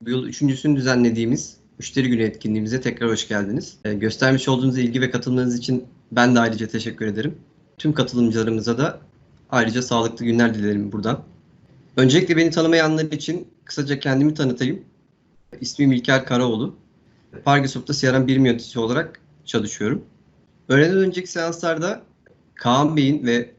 Bu yıl üçüncüsünü düzenlediğimiz Müşteri Günü etkinliğimize tekrar hoş geldiniz. Ee, göstermiş olduğunuz ilgi ve katılımlarınız için ben de ayrıca teşekkür ederim. Tüm katılımcılarımıza da ayrıca sağlıklı günler dilerim buradan. Öncelikle beni tanımayanlar için kısaca kendimi tanıtayım. İsmim İlker Karaoğlu. Pargesop'ta CRM birim yöneticisi olarak çalışıyorum. Öğleden önceki seanslarda Kaan Bey'in ve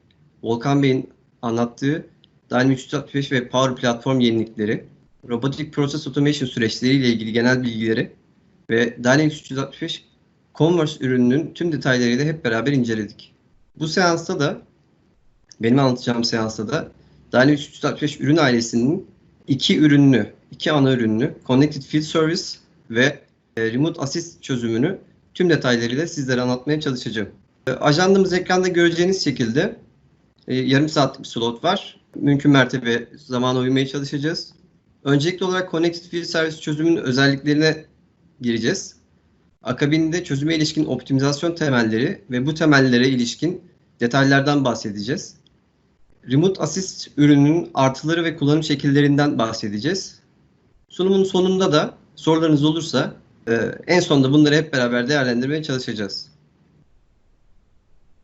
Volkan Bey'in anlattığı Dynamics 365 ve Power Platform yenilikleri, Robotic Process Automation süreçleriyle ilgili genel bilgileri ve Dynamics 365 Commerce ürününün tüm detaylarıyla hep beraber inceledik. Bu seansta da, benim anlatacağım seansta da Dynamics 365 ürün ailesinin iki ürününü, iki ana ürününü Connected Field Service ve e, Remote Assist çözümünü tüm detaylarıyla sizlere anlatmaya çalışacağım. E, Ajandamız ekranda göreceğiniz şekilde e, yarım saatlik bir slot var. Mümkün mertebe zamana uymaya çalışacağız. Öncelikli olarak Connected Field Service çözümünün özelliklerine gireceğiz. Akabinde çözüme ilişkin optimizasyon temelleri ve bu temellere ilişkin detaylardan bahsedeceğiz. Remote Assist ürününün artıları ve kullanım şekillerinden bahsedeceğiz. Sunumun sonunda da sorularınız olursa e, en sonunda bunları hep beraber değerlendirmeye çalışacağız.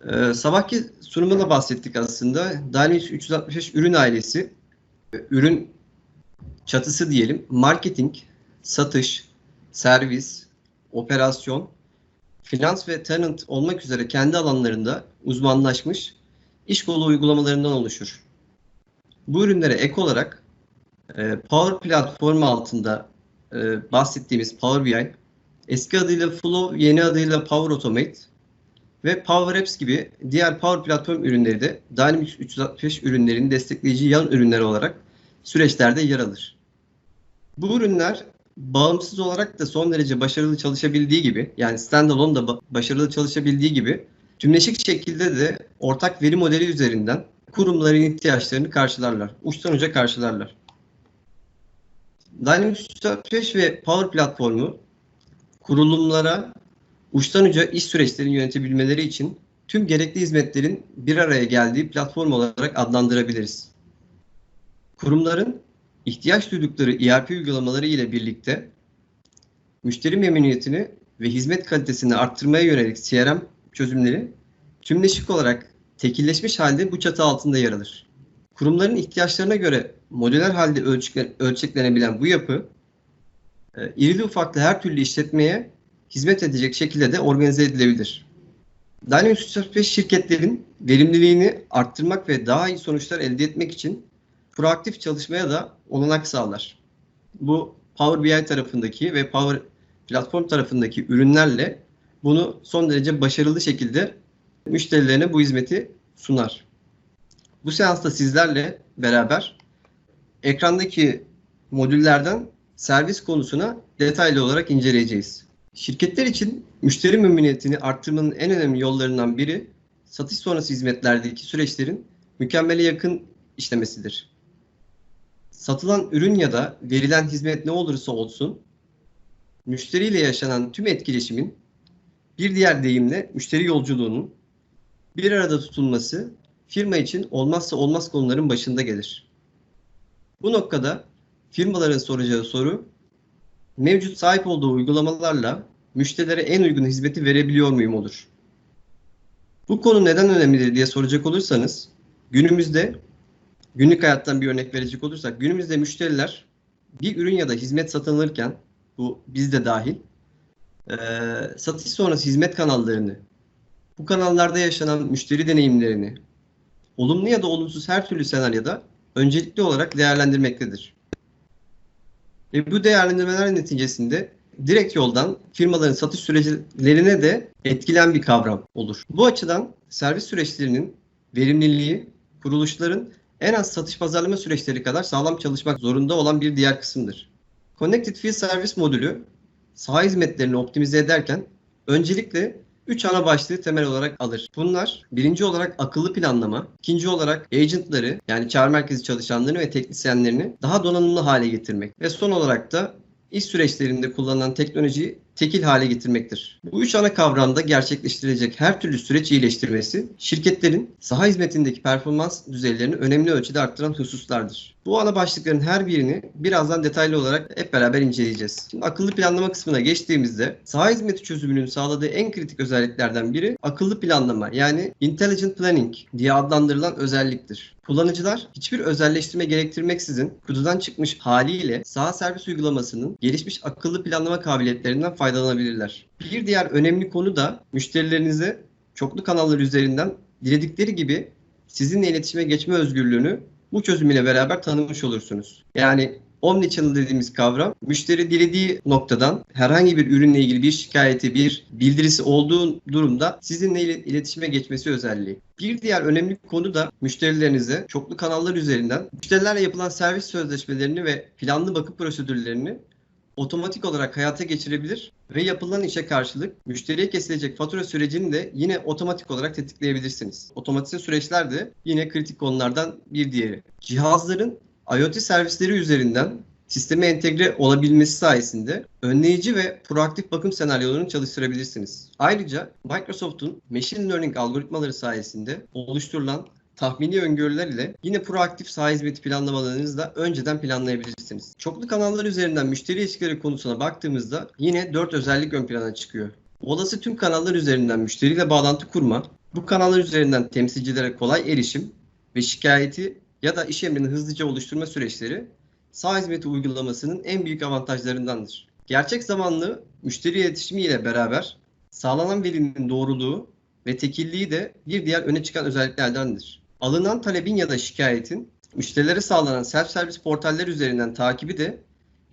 E, sabahki sunumunda bahsettik aslında. Dynamics 365 ürün ailesi, e, ürün çatısı diyelim, marketing, satış, servis, operasyon, finans ve tenant olmak üzere kendi alanlarında uzmanlaşmış iş kolu uygulamalarından oluşur. Bu ürünlere ek olarak e, Power platformu altında e, bahsettiğimiz Power BI, eski adıyla Flow, yeni adıyla Power Automate ve Power Apps gibi diğer Power platform ürünleri de Dynamics 365 ürünlerinin destekleyici yan ürünleri olarak süreçlerde yer alır. Bu ürünler bağımsız olarak da son derece başarılı çalışabildiği gibi, yani standalone da ba- başarılı çalışabildiği gibi, tümleşik şekilde de ortak veri modeli üzerinden kurumların ihtiyaçlarını karşılarlar. Uçtan uca karşılarlar. Dynamics 365 ve Power Platformu kurulumlara uçtan uca iş süreçlerini yönetebilmeleri için tüm gerekli hizmetlerin bir araya geldiği platform olarak adlandırabiliriz. Kurumların ihtiyaç duydukları ERP uygulamaları ile birlikte müşteri memnuniyetini ve hizmet kalitesini arttırmaya yönelik CRM çözümleri tümleşik olarak tekilleşmiş halde bu çatı altında yer alır. Kurumların ihtiyaçlarına göre modüler halde ölçekle- ölçeklenebilen bu yapı e, irili ufaklı her türlü işletmeye hizmet edecek şekilde de organize edilebilir. Dynamics 365 şirketlerin verimliliğini arttırmak ve daha iyi sonuçlar elde etmek için proaktif çalışmaya da olanak sağlar. Bu Power BI tarafındaki ve Power Platform tarafındaki ürünlerle bunu son derece başarılı şekilde müşterilerine bu hizmeti sunar. Bu seansta sizlerle beraber ekrandaki modüllerden servis konusuna detaylı olarak inceleyeceğiz. Şirketler için müşteri memnuniyetini arttırmanın en önemli yollarından biri satış sonrası hizmetlerdeki süreçlerin mükemmele yakın işlemesidir. Satılan ürün ya da verilen hizmet ne olursa olsun müşteriyle yaşanan tüm etkileşimin bir diğer deyimle müşteri yolculuğunun bir arada tutulması firma için olmazsa olmaz konuların başında gelir. Bu noktada firmaların soracağı soru mevcut sahip olduğu uygulamalarla müşterilere en uygun hizmeti verebiliyor muyum olur. Bu konu neden önemlidir diye soracak olursanız günümüzde günlük hayattan bir örnek verecek olursak günümüzde müşteriler bir ürün ya da hizmet satın alırken bu biz de dahil eee, satış sonrası hizmet kanallarını bu kanallarda yaşanan müşteri deneyimlerini olumlu ya da olumsuz her türlü senaryoda öncelikli olarak değerlendirmektedir. Ve bu değerlendirmeler neticesinde direkt yoldan firmaların satış süreçlerine de etkilen bir kavram olur. Bu açıdan servis süreçlerinin verimliliği kuruluşların en az satış pazarlama süreçleri kadar sağlam çalışmak zorunda olan bir diğer kısımdır. Connected Field Service modülü saha hizmetlerini optimize ederken öncelikle 3 ana başlığı temel olarak alır. Bunlar birinci olarak akıllı planlama, ikinci olarak agentları yani çağrı merkezi çalışanlarını ve teknisyenlerini daha donanımlı hale getirmek ve son olarak da iş süreçlerinde kullanılan teknolojiyi tekil hale getirmektir. Bu üç ana kavramda gerçekleştirilecek her türlü süreç iyileştirmesi, şirketlerin saha hizmetindeki performans düzeylerini önemli ölçüde arttıran hususlardır. Bu ana başlıkların her birini birazdan detaylı olarak hep beraber inceleyeceğiz. Şimdi akıllı planlama kısmına geçtiğimizde saha hizmeti çözümünün sağladığı en kritik özelliklerden biri akıllı planlama yani intelligent planning diye adlandırılan özelliktir. Kullanıcılar hiçbir özelleştirme gerektirmeksizin kutudan çıkmış haliyle saha servis uygulamasının gelişmiş akıllı planlama kabiliyetlerinden faydalanabilirler. Bir diğer önemli konu da müşterilerinize çoklu kanallar üzerinden diledikleri gibi sizinle iletişime geçme özgürlüğünü bu çözüm ile beraber tanımış olursunuz. Yani Omnichannel dediğimiz kavram müşteri dilediği noktadan herhangi bir ürünle ilgili bir şikayeti, bir bildirisi olduğu durumda sizinle iletişime geçmesi özelliği. Bir diğer önemli konu da müşterilerinize çoklu kanallar üzerinden müşterilerle yapılan servis sözleşmelerini ve planlı bakım prosedürlerini otomatik olarak hayata geçirebilir ve yapılan işe karşılık müşteriye kesilecek fatura sürecini de yine otomatik olarak tetikleyebilirsiniz. Otomatize süreçler de yine kritik konulardan bir diğeri. Cihazların IoT servisleri üzerinden sisteme entegre olabilmesi sayesinde önleyici ve proaktif bakım senaryolarını çalıştırabilirsiniz. Ayrıca Microsoft'un machine learning algoritmaları sayesinde oluşturulan tahmini öngörüler ile yine proaktif saha hizmeti planlamalarınızı önceden planlayabilirsiniz. Çoklu kanallar üzerinden müşteri ilişkileri konusuna baktığımızda yine 4 özellik ön plana çıkıyor. Olası tüm kanallar üzerinden müşteriyle bağlantı kurma, bu kanallar üzerinden temsilcilere kolay erişim ve şikayeti ya da iş emrini hızlıca oluşturma süreçleri sağ hizmeti uygulamasının en büyük avantajlarındandır. Gerçek zamanlı müşteri iletişimi ile beraber sağlanan verinin doğruluğu ve tekilliği de bir diğer öne çıkan özelliklerdendir. Alınan talebin ya da şikayetin müşterilere sağlanan self-servis portaller üzerinden takibi de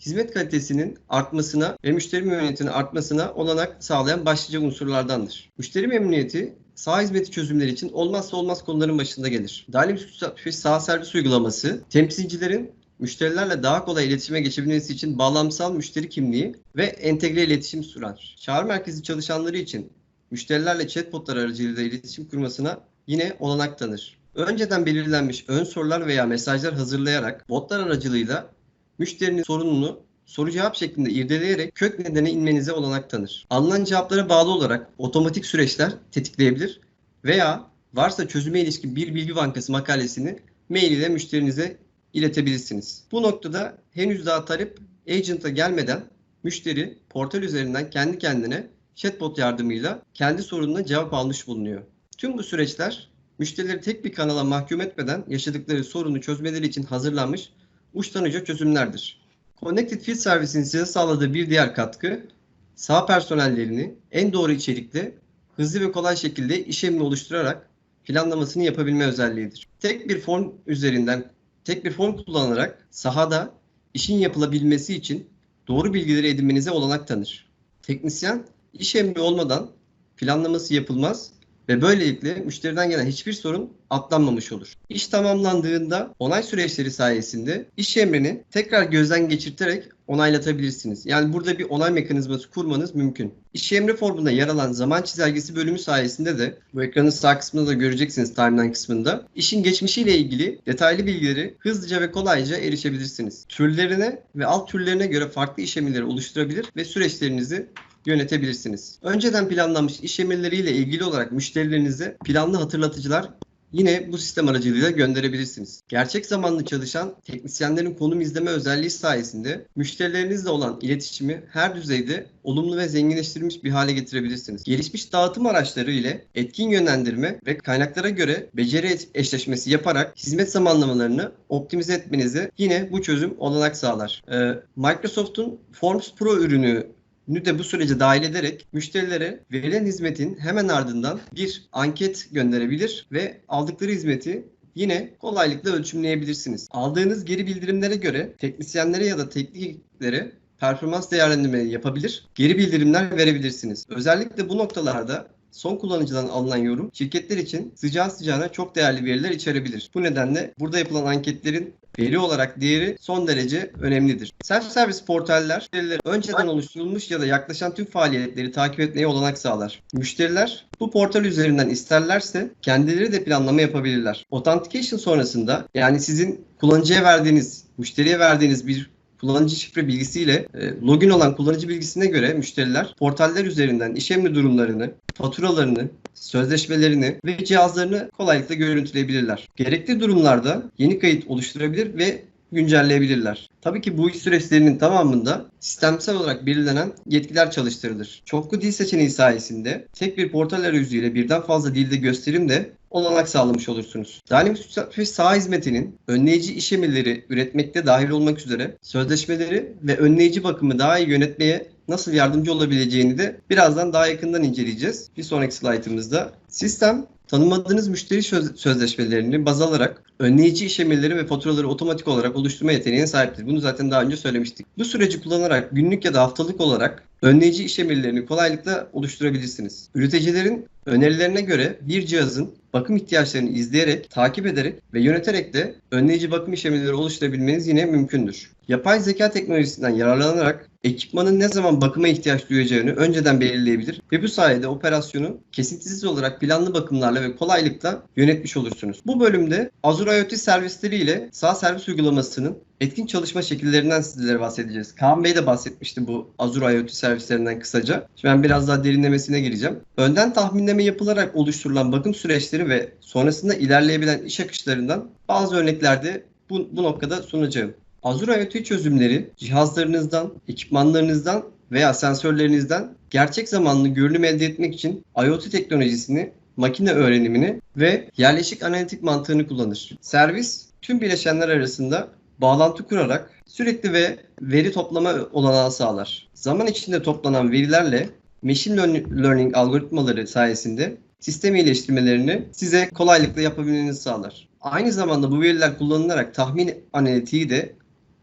hizmet kalitesinin artmasına ve müşteri memnuniyetinin artmasına olanak sağlayan başlıca unsurlardandır. Müşteri memnuniyeti sağ hizmeti çözümleri için olmazsa olmaz konuların başında gelir. Dynamics 365 sağ servis uygulaması temsilcilerin müşterilerle daha kolay iletişime geçebilmesi için bağlamsal müşteri kimliği ve entegre iletişim sunar. Çağrı merkezi çalışanları için müşterilerle chatbotlar aracılığıyla iletişim kurmasına yine olanak tanır. Önceden belirlenmiş ön sorular veya mesajlar hazırlayarak botlar aracılığıyla müşterinin sorununu soru cevap şeklinde irdeleyerek kök nedene inmenize olanak tanır. Alınan cevaplara bağlı olarak otomatik süreçler tetikleyebilir veya varsa çözüme ilişkin bir bilgi bankası makalesini mail ile müşterinize iletebilirsiniz. Bu noktada henüz daha talep agent'a gelmeden müşteri portal üzerinden kendi kendine chatbot yardımıyla kendi sorununa cevap almış bulunuyor. Tüm bu süreçler müşterileri tek bir kanala mahkum etmeden yaşadıkları sorunu çözmeleri için hazırlanmış uçtan uca çözümlerdir. Connected Field Service'in size sağladığı bir diğer katkı, sağ personellerini en doğru içerikle, hızlı ve kolay şekilde iş emni oluşturarak planlamasını yapabilme özelliğidir. Tek bir form üzerinden, tek bir form kullanarak sahada işin yapılabilmesi için doğru bilgileri edinmenize olanak tanır. Teknisyen iş emri olmadan planlaması yapılmaz ve böylelikle müşteriden gelen hiçbir sorun atlanmamış olur. İş tamamlandığında onay süreçleri sayesinde iş emrini tekrar gözden geçirterek onaylatabilirsiniz. Yani burada bir onay mekanizması kurmanız mümkün. İş emri formunda yer alan zaman çizelgesi bölümü sayesinde de bu ekranın sağ kısmında da göreceksiniz timeline kısmında. işin geçmişiyle ilgili detaylı bilgileri hızlıca ve kolayca erişebilirsiniz. Türlerine ve alt türlerine göre farklı iş emirleri oluşturabilir ve süreçlerinizi yönetebilirsiniz. Önceden planlanmış iş emirleriyle ilgili olarak müşterilerinize planlı hatırlatıcılar yine bu sistem aracılığıyla gönderebilirsiniz. Gerçek zamanlı çalışan teknisyenlerin konum izleme özelliği sayesinde müşterilerinizle olan iletişimi her düzeyde olumlu ve zenginleştirilmiş bir hale getirebilirsiniz. Gelişmiş dağıtım araçları ile etkin yönlendirme ve kaynaklara göre beceri eşleşmesi yaparak hizmet zamanlamalarını optimize etmenize yine bu çözüm olanak sağlar. Ee, Microsoft'un Forms Pro ürünü nü de bu sürece dahil ederek müşterilere verilen hizmetin hemen ardından bir anket gönderebilir ve aldıkları hizmeti yine kolaylıkla ölçümleyebilirsiniz. Aldığınız geri bildirimlere göre teknisyenlere ya da tekniklere performans değerlendirme yapabilir, geri bildirimler verebilirsiniz. Özellikle bu noktalarda son kullanıcıdan alınan yorum şirketler için sıcağı sıcağına çok değerli veriler içerebilir. Bu nedenle burada yapılan anketlerin veri olarak değeri son derece önemlidir. Self-service portaller önceden oluşturulmuş ya da yaklaşan tüm faaliyetleri takip etmeye olanak sağlar. Müşteriler bu portal üzerinden isterlerse kendileri de planlama yapabilirler. Authentication sonrasında yani sizin kullanıcıya verdiğiniz, müşteriye verdiğiniz bir kullanıcı şifre bilgisiyle e, login olan kullanıcı bilgisine göre müşteriler portaller üzerinden iş durumlarını, faturalarını, sözleşmelerini ve cihazlarını kolaylıkla görüntüleyebilirler. Gerekli durumlarda yeni kayıt oluşturabilir ve güncelleyebilirler. Tabii ki bu iş süreçlerinin tamamında sistemsel olarak belirlenen yetkiler çalıştırılır. Çoklu dil seçeneği sayesinde tek bir portal arayüzüyle birden fazla dilde gösterim de olanak sağlamış olursunuz. Dynamics 365 sağ hizmetinin önleyici iş emirleri üretmekte dahil olmak üzere sözleşmeleri ve önleyici bakımı daha iyi yönetmeye nasıl yardımcı olabileceğini de birazdan daha yakından inceleyeceğiz. Bir sonraki slaytımızda. Sistem tanımadığınız müşteri söz- sözleşmelerini baz alarak önleyici iş emirleri ve faturaları otomatik olarak oluşturma yeteneğine sahiptir. Bunu zaten daha önce söylemiştik. Bu süreci kullanarak günlük ya da haftalık olarak önleyici iş emirlerini kolaylıkla oluşturabilirsiniz. Üreticilerin önerilerine göre bir cihazın bakım ihtiyaçlarını izleyerek, takip ederek ve yöneterek de önleyici bakım işlemleri oluşturabilmeniz yine mümkündür. Yapay zeka teknolojisinden yararlanarak ekipmanın ne zaman bakıma ihtiyaç duyacağını önceden belirleyebilir ve bu sayede operasyonu kesintisiz olarak planlı bakımlarla ve kolaylıkla yönetmiş olursunuz. Bu bölümde Azure IoT servisleri ile sağ servis uygulamasının etkin çalışma şekillerinden sizlere bahsedeceğiz. Kaan Bey de bahsetmişti bu Azure IoT servislerinden kısaca. Şimdi ben biraz daha derinlemesine gireceğim. Önden tahminleme yapılarak oluşturulan bakım süreçleri ve sonrasında ilerleyebilen iş akışlarından bazı örneklerde bu, bu noktada sunacağım. Azure IoT çözümleri cihazlarınızdan, ekipmanlarınızdan veya sensörlerinizden gerçek zamanlı görünüm elde etmek için IoT teknolojisini, makine öğrenimini ve yerleşik analitik mantığını kullanır. Servis tüm bileşenler arasında bağlantı kurarak sürekli ve veri toplama olanağı sağlar. Zaman içinde toplanan verilerle machine learning algoritmaları sayesinde sistem iyileştirmelerini size kolaylıkla yapabilmenizi sağlar. Aynı zamanda bu veriler kullanılarak tahmin analitiği de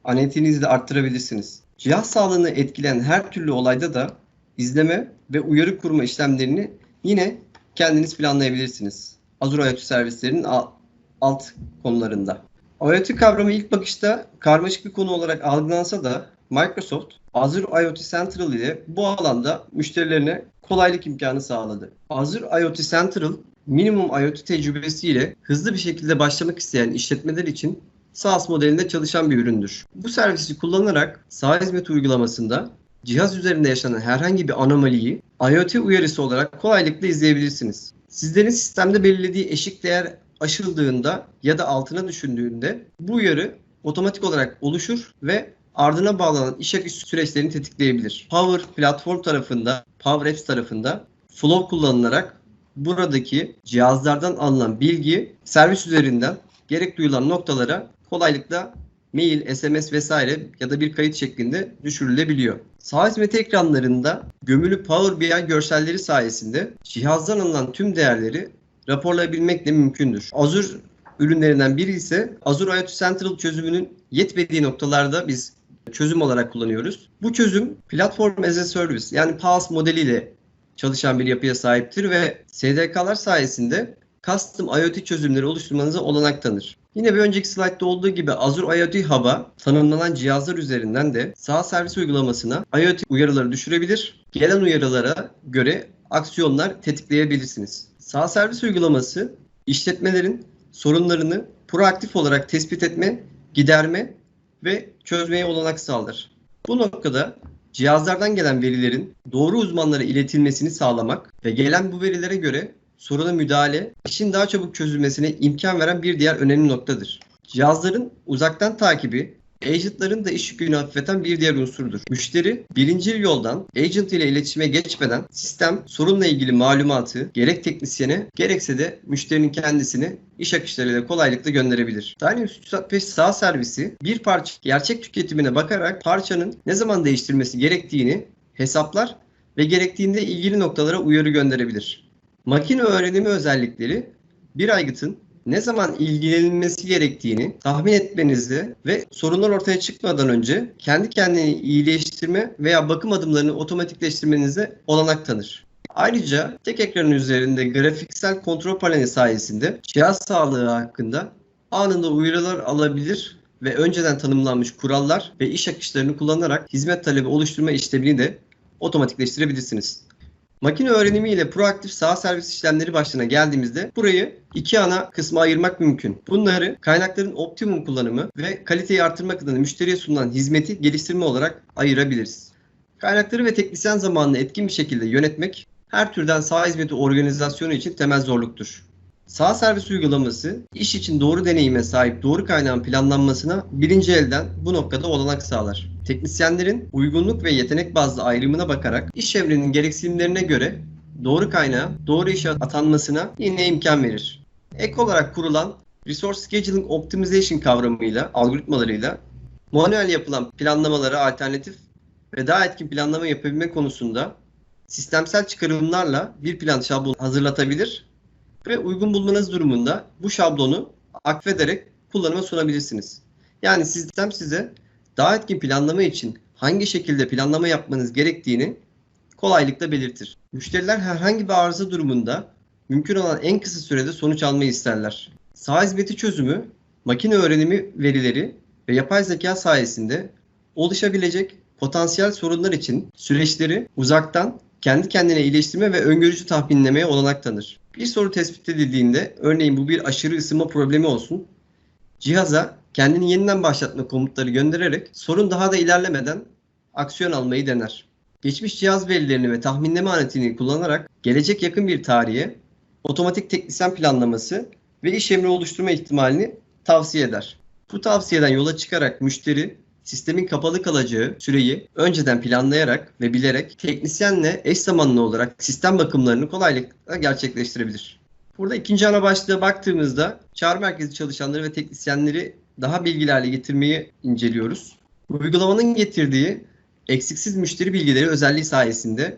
analitiğinizi de arttırabilirsiniz. Cihaz sağlığını etkileyen her türlü olayda da izleme ve uyarı kurma işlemlerini yine kendiniz planlayabilirsiniz. Azure IoT servislerinin alt konularında. IoT kavramı ilk bakışta karmaşık bir konu olarak algılansa da Microsoft Azure IoT Central ile bu alanda müşterilerine kolaylık imkanı sağladı. Azure IoT Central minimum IoT tecrübesiyle hızlı bir şekilde başlamak isteyen işletmeler için SaaS modelinde çalışan bir üründür. Bu servisi kullanarak sağ hizmet uygulamasında cihaz üzerinde yaşanan herhangi bir anomaliyi IoT uyarısı olarak kolaylıkla izleyebilirsiniz. Sizlerin sistemde belirlediği eşik değer aşıldığında ya da altına düşündüğünde bu uyarı otomatik olarak oluşur ve ardına bağlanan iş akış süreçlerini tetikleyebilir. Power platform tarafında, Power Apps tarafında Flow kullanılarak buradaki cihazlardan alınan bilgi servis üzerinden gerek duyulan noktalara kolaylıkla mail, SMS vesaire ya da bir kayıt şeklinde düşürülebiliyor. Sağ hizmet ekranlarında gömülü Power BI görselleri sayesinde cihazdan alınan tüm değerleri raporlayabilmek de mümkündür. Azure ürünlerinden biri ise Azure IoT Central çözümünün yetmediği noktalarda biz çözüm olarak kullanıyoruz. Bu çözüm Platform as a Service yani PaaS modeliyle çalışan bir yapıya sahiptir ve SDK'lar sayesinde custom IoT çözümleri oluşturmanıza olanak tanır. Yine bir önceki slaytta olduğu gibi Azure IoT Hub'a tanımlanan cihazlar üzerinden de sağ servis uygulamasına IoT uyarıları düşürebilir. Gelen uyarılara göre aksiyonlar tetikleyebilirsiniz. Sağ servis uygulaması işletmelerin sorunlarını proaktif olarak tespit etme, giderme ve çözmeye olanak sağlar. Bu noktada cihazlardan gelen verilerin doğru uzmanlara iletilmesini sağlamak ve gelen bu verilere göre soruna müdahale, işin daha çabuk çözülmesine imkan veren bir diğer önemli noktadır. Cihazların uzaktan takibi Agentların da iş yükünü hafifleten bir diğer unsurdur. Müşteri birinci yoldan agent ile iletişime geçmeden sistem sorunla ilgili malumatı gerek teknisyene gerekse de müşterinin kendisini iş akışlarıyla kolaylıkla gönderebilir. Dynamics 365 sağ servisi bir parça gerçek tüketimine bakarak parçanın ne zaman değiştirmesi gerektiğini hesaplar ve gerektiğinde ilgili noktalara uyarı gönderebilir. Makine öğrenimi özellikleri bir aygıtın ne zaman ilgilenilmesi gerektiğini tahmin etmenizde ve sorunlar ortaya çıkmadan önce kendi kendini iyileştirme veya bakım adımlarını otomatikleştirmenize olanak tanır. Ayrıca tek ekranın üzerinde grafiksel kontrol paneli sayesinde cihaz sağlığı hakkında anında uyarılar alabilir ve önceden tanımlanmış kurallar ve iş akışlarını kullanarak hizmet talebi oluşturma işlemini de otomatikleştirebilirsiniz. Makine öğrenimi ile proaktif saha servis işlemleri başlığına geldiğimizde burayı iki ana kısma ayırmak mümkün. Bunları kaynakların optimum kullanımı ve kaliteyi artırmak adına müşteriye sunulan hizmeti geliştirme olarak ayırabiliriz. Kaynakları ve teknisyen zamanını etkin bir şekilde yönetmek her türden saha hizmeti organizasyonu için temel zorluktur. Sağ servis uygulaması iş için doğru deneyime sahip doğru kaynağın planlanmasına birinci elden bu noktada olanak sağlar. Teknisyenlerin uygunluk ve yetenek bazlı ayrımına bakarak iş emrinin gereksinimlerine göre doğru kaynağa doğru işe atanmasına yine imkan verir. Ek olarak kurulan Resource Scheduling Optimization kavramıyla, algoritmalarıyla manuel yapılan planlamalara alternatif ve daha etkin planlama yapabilme konusunda sistemsel çıkarımlarla bir plan şablonu hazırlatabilir ve uygun bulmanız durumunda bu şablonu akfederek kullanıma sunabilirsiniz. Yani sistem size daha etkin planlama için hangi şekilde planlama yapmanız gerektiğini kolaylıkla belirtir. Müşteriler herhangi bir arıza durumunda mümkün olan en kısa sürede sonuç almayı isterler. Sağ hizmeti çözümü, makine öğrenimi verileri ve yapay zeka sayesinde oluşabilecek potansiyel sorunlar için süreçleri uzaktan kendi kendine iyileştirme ve öngörücü tahminlemeye olanak tanır. Bir soru tespit edildiğinde, örneğin bu bir aşırı ısınma problemi olsun, cihaza kendini yeniden başlatma komutları göndererek sorun daha da ilerlemeden aksiyon almayı dener. Geçmiş cihaz verilerini ve tahminleme analitiğini kullanarak gelecek yakın bir tarihe otomatik teknisyen planlaması ve iş emri oluşturma ihtimalini tavsiye eder. Bu tavsiyeden yola çıkarak müşteri sistemin kapalı kalacağı süreyi önceden planlayarak ve bilerek teknisyenle eş zamanlı olarak sistem bakımlarını kolaylıkla gerçekleştirebilir. Burada ikinci ana başlığa baktığımızda çağrı merkezi çalışanları ve teknisyenleri daha bilgilerle getirmeyi inceliyoruz. Uygulamanın getirdiği eksiksiz müşteri bilgileri özelliği sayesinde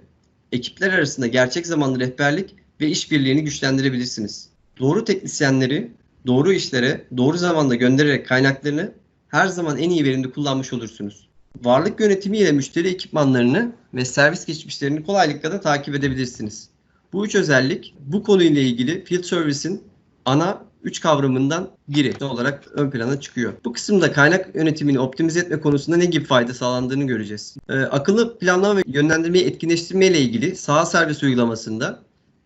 ekipler arasında gerçek zamanlı rehberlik ve işbirliğini güçlendirebilirsiniz. Doğru teknisyenleri doğru işlere doğru zamanda göndererek kaynaklarını her zaman en iyi verimde kullanmış olursunuz. Varlık yönetimi ile müşteri ekipmanlarını ve servis geçmişlerini kolaylıkla da takip edebilirsiniz. Bu üç özellik bu konuyla ilgili Field Service'in ana üç kavramından biri olarak ön plana çıkıyor. Bu kısımda kaynak yönetimini optimize etme konusunda ne gibi fayda sağlandığını göreceğiz. Ee, akıllı planlama ve yönlendirmeyi etkinleştirme ile ilgili saha servis uygulamasında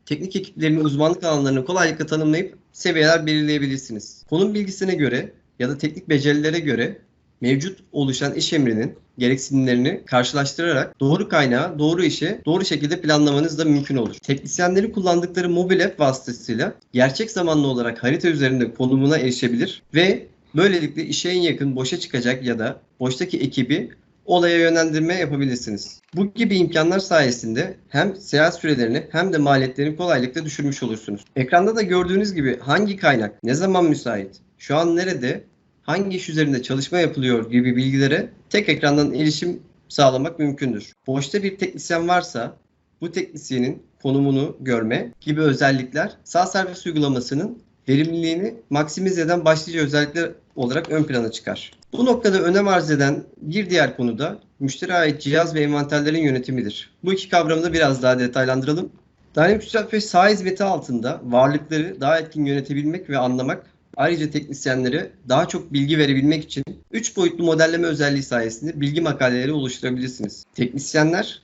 teknik ekiplerinin uzmanlık alanlarını kolaylıkla tanımlayıp seviyeler belirleyebilirsiniz. Konum bilgisine göre ya da teknik becerilere göre mevcut oluşan iş emrinin gereksinimlerini karşılaştırarak doğru kaynağı, doğru işe doğru şekilde planlamanız da mümkün olur. Teknisyenlerin kullandıkları mobil app vasıtasıyla gerçek zamanlı olarak harita üzerinde konumuna erişebilir ve böylelikle işe en yakın boşa çıkacak ya da boştaki ekibi olaya yönlendirme yapabilirsiniz. Bu gibi imkanlar sayesinde hem seyahat sürelerini hem de maliyetlerini kolaylıkla düşürmüş olursunuz. Ekranda da gördüğünüz gibi hangi kaynak, ne zaman müsait, şu an nerede, hangi iş üzerinde çalışma yapılıyor gibi bilgilere tek ekrandan erişim sağlamak mümkündür. Boşta bir teknisyen varsa bu teknisyenin konumunu görme gibi özellikler sağ servis uygulamasının verimliliğini maksimize eden başlıca özellikler olarak ön plana çıkar. Bu noktada önem arz eden bir diğer konu da müşteri ait cihaz ve envanterlerin yönetimidir. Bu iki kavramı da biraz daha detaylandıralım. Dynamics 365 sağ hizmeti altında varlıkları daha etkin yönetebilmek ve anlamak Ayrıca teknisyenlere daha çok bilgi verebilmek için 3 boyutlu modelleme özelliği sayesinde bilgi makaleleri oluşturabilirsiniz. Teknisyenler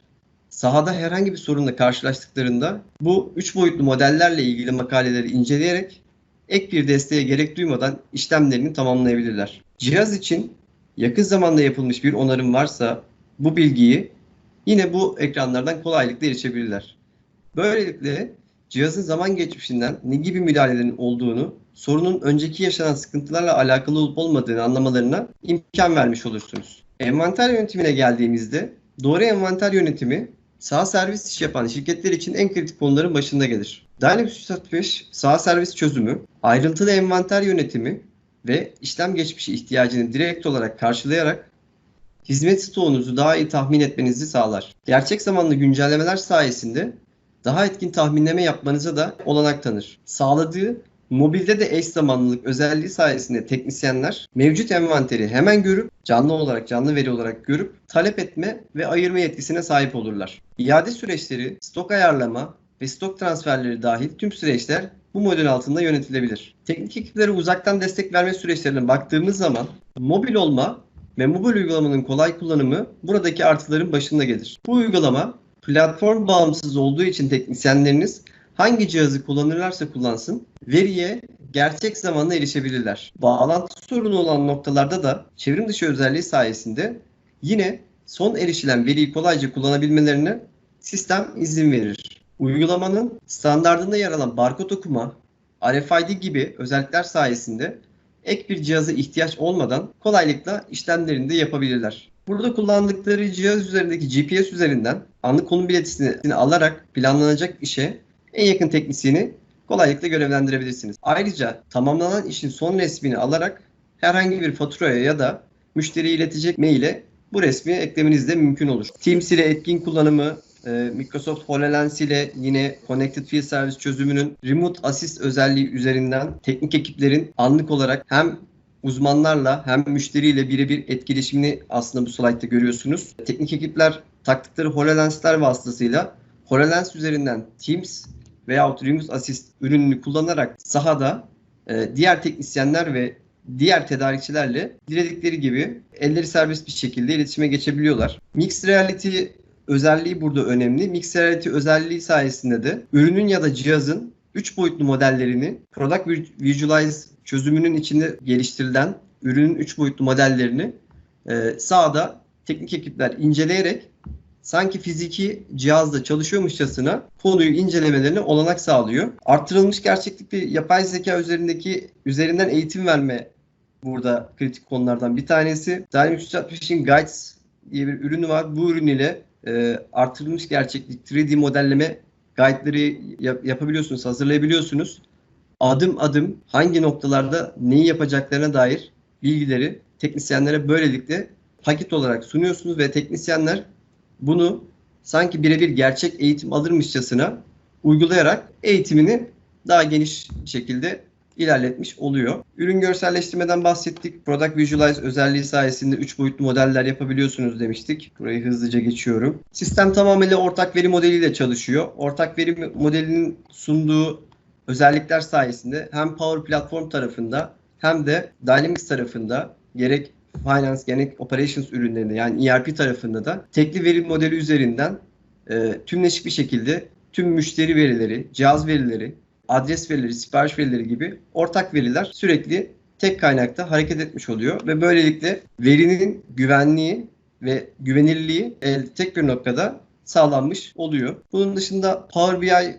sahada herhangi bir sorunla karşılaştıklarında bu 3 boyutlu modellerle ilgili makaleleri inceleyerek ek bir desteğe gerek duymadan işlemlerini tamamlayabilirler. Cihaz için yakın zamanda yapılmış bir onarım varsa bu bilgiyi yine bu ekranlardan kolaylıkla erişebilirler. Böylelikle cihazın zaman geçmişinden ne gibi müdahalelerin olduğunu, sorunun önceki yaşanan sıkıntılarla alakalı olup olmadığını anlamalarına imkan vermiş olursunuz. Envanter yönetimine geldiğimizde doğru envanter yönetimi sağ servis iş yapan şirketler için en kritik konuların başında gelir. Dynamics 365 sağ servis çözümü, ayrıntılı envanter yönetimi ve işlem geçmişi ihtiyacını direkt olarak karşılayarak hizmet stoğunuzu daha iyi tahmin etmenizi sağlar. Gerçek zamanlı güncellemeler sayesinde daha etkin tahminleme yapmanıza da olanak tanır. Sağladığı mobilde de eş zamanlılık özelliği sayesinde teknisyenler mevcut envanteri hemen görüp canlı olarak canlı veri olarak görüp talep etme ve ayırma yetkisine sahip olurlar. İade süreçleri, stok ayarlama ve stok transferleri dahil tüm süreçler bu model altında yönetilebilir. Teknik ekiplere uzaktan destek verme süreçlerine baktığımız zaman mobil olma ve mobil uygulamanın kolay kullanımı buradaki artıların başında gelir. Bu uygulama Platform bağımsız olduğu için teknisyenleriniz hangi cihazı kullanırlarsa kullansın veriye gerçek zamanla erişebilirler. Bağlantı sorunu olan noktalarda da çevrim dışı özelliği sayesinde yine son erişilen veriyi kolayca kullanabilmelerine sistem izin verir. Uygulamanın standartında yer alan barkod okuma, RFID gibi özellikler sayesinde ek bir cihaza ihtiyaç olmadan kolaylıkla işlemlerini de yapabilirler. Burada kullandıkları cihaz üzerindeki GPS üzerinden anlık konum biletisini alarak planlanacak işe en yakın teknisyeni kolaylıkla görevlendirebilirsiniz. Ayrıca tamamlanan işin son resmini alarak herhangi bir faturaya ya da müşteriye iletecek maile bu resmi eklemeniz de mümkün olur. Teams ile etkin kullanımı, e, Microsoft HoloLens ile yine Connected Field Service çözümünün Remote Assist özelliği üzerinden teknik ekiplerin anlık olarak hem uzmanlarla hem müşteriyle birebir etkileşimini aslında bu slaytta görüyorsunuz. Teknik ekipler taktıkları HoloLens'ler vasıtasıyla HoloLens üzerinden Teams veyahut Remote Assist ürününü kullanarak sahada e, diğer teknisyenler ve diğer tedarikçilerle diledikleri gibi elleri serbest bir şekilde iletişime geçebiliyorlar. Mixed Reality özelliği burada önemli. Mixed Reality özelliği sayesinde de ürünün ya da cihazın 3 boyutlu modellerini Product Visualize çözümünün içinde geliştirilen ürünün 3 boyutlu modellerini e, sahada teknik ekipler inceleyerek sanki fiziki cihazda çalışıyormuşçasına konuyu incelemelerine olanak sağlıyor. Artırılmış gerçeklikli yapay zeka üzerindeki üzerinden eğitim verme burada kritik konulardan bir tanesi. Dynamics 365'in Guides diye bir ürünü var. Bu ürün ile e, artırılmış gerçeklik 3D modelleme guide'leri yap- yapabiliyorsunuz, hazırlayabiliyorsunuz. Adım adım hangi noktalarda neyi yapacaklarına dair bilgileri teknisyenlere böylelikle paket olarak sunuyorsunuz ve teknisyenler bunu sanki birebir gerçek eğitim alırmışçasına uygulayarak eğitimini daha geniş şekilde ilerletmiş oluyor. Ürün görselleştirmeden bahsettik. Product Visualize özelliği sayesinde 3 boyutlu modeller yapabiliyorsunuz demiştik. Burayı hızlıca geçiyorum. Sistem tamamıyla ortak veri modeliyle çalışıyor. Ortak veri modelinin sunduğu özellikler sayesinde hem Power Platform tarafında hem de Dynamics tarafında gerek Finance, gerek Operations ürünlerinde yani ERP tarafında da tekli veri modeli üzerinden e, tümleşik bir şekilde tüm müşteri verileri, cihaz verileri, adres verileri, sipariş verileri gibi ortak veriler sürekli tek kaynakta hareket etmiş oluyor ve böylelikle verinin güvenliği ve güvenilirliği tek bir noktada sağlanmış oluyor. Bunun dışında Power BI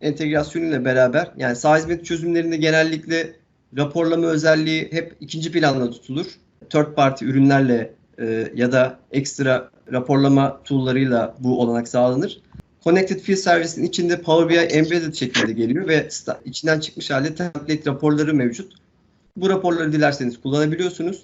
entegrasyonuyla beraber yani sağ hizmet çözümlerinde genellikle raporlama özelliği hep ikinci planda tutulur. Third party ürünlerle e, ya da ekstra raporlama tool'larıyla bu olanak sağlanır. Connected Field Service'in içinde Power BI embedded şekilde geliyor ve içinden çıkmış halde template raporları mevcut. Bu raporları dilerseniz kullanabiliyorsunuz.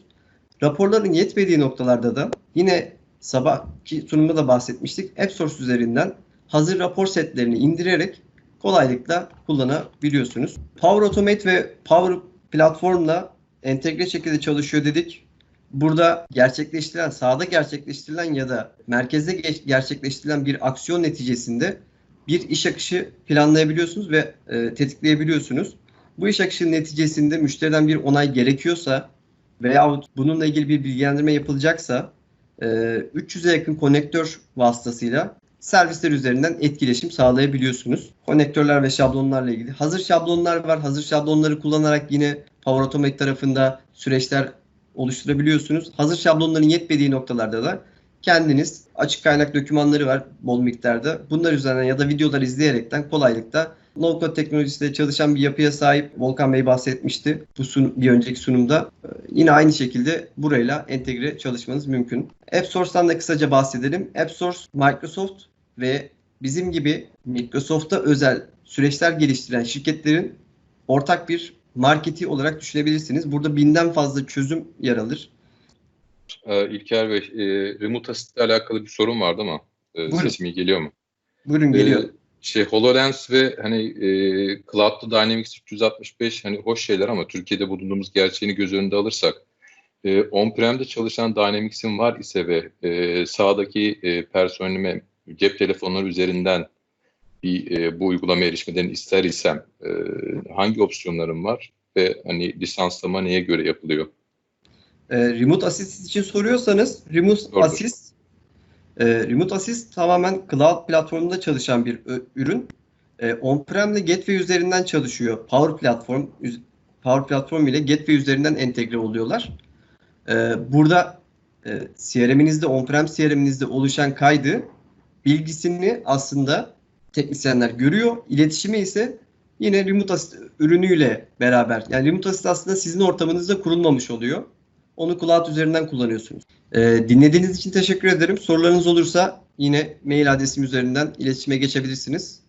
Raporların yetmediği noktalarda da yine sabahki sunumda da bahsetmiştik. AppSource üzerinden hazır rapor setlerini indirerek kolaylıkla kullanabiliyorsunuz. Power Automate ve Power Platform'la entegre şekilde çalışıyor dedik. Burada gerçekleştirilen, sahada gerçekleştirilen ya da merkezde gerçekleştirilen bir aksiyon neticesinde bir iş akışı planlayabiliyorsunuz ve e, tetikleyebiliyorsunuz. Bu iş akışı neticesinde müşteriden bir onay gerekiyorsa veyahut bununla ilgili bir bilgilendirme yapılacaksa e, 300'e yakın konektör vasıtasıyla servisler üzerinden etkileşim sağlayabiliyorsunuz. Konektörler ve şablonlarla ilgili. Hazır şablonlar var. Hazır şablonları kullanarak yine Power Automate tarafında süreçler oluşturabiliyorsunuz. Hazır şablonların yetmediği noktalarda da kendiniz açık kaynak dokümanları var bol miktarda. Bunlar üzerinden ya da videolar izleyerekten kolaylıkla low code teknolojisiyle çalışan bir yapıya sahip Volkan Bey bahsetmişti bu sun bir önceki sunumda. Ee, yine aynı şekilde burayla entegre çalışmanız mümkün. AppSource'dan da kısaca bahsedelim. AppSource Microsoft ve bizim gibi Microsoft'a özel süreçler geliştiren şirketlerin ortak bir marketi olarak düşünebilirsiniz. Burada binden fazla çözüm yer alır. Ee, İlker Bey, e, Remote Assist alakalı bir sorun vardı ama e, sesim iyi geliyor mu? Buyurun geliyor. Ee, şey HoloLens ve hani e, Cloud'da Dynamics 365 hani hoş şeyler ama Türkiye'de bulunduğumuz gerçeğini göz önünde alırsak e, on-prem'de çalışan Dynamics'in var ise ve e, sağdaki e, personelime cep telefonları üzerinden bir e, bu uygulama erişmeden ister isem e, hangi opsiyonlarım var ve hani lisanslama neye göre yapılıyor? E, remote Assist için soruyorsanız Remote Doğrudur. Assist E, Remote Assist tamamen cloud platformunda çalışan bir ö- ürün. E, On-prem ile Gateway üzerinden çalışıyor. Power Platform Power Platform ile Gateway üzerinden entegre oluyorlar. E, burada e, CRM'inizde, on-prem CRM'inizde oluşan kaydı bilgisini aslında teknisyenler görüyor. İletişimi ise yine Remote Assist ürünüyle beraber. Yani Remote Assist aslında sizin ortamınızda kurulmamış oluyor. Onu cloud üzerinden kullanıyorsunuz. Ee, dinlediğiniz için teşekkür ederim. Sorularınız olursa yine mail adresim üzerinden iletişime geçebilirsiniz.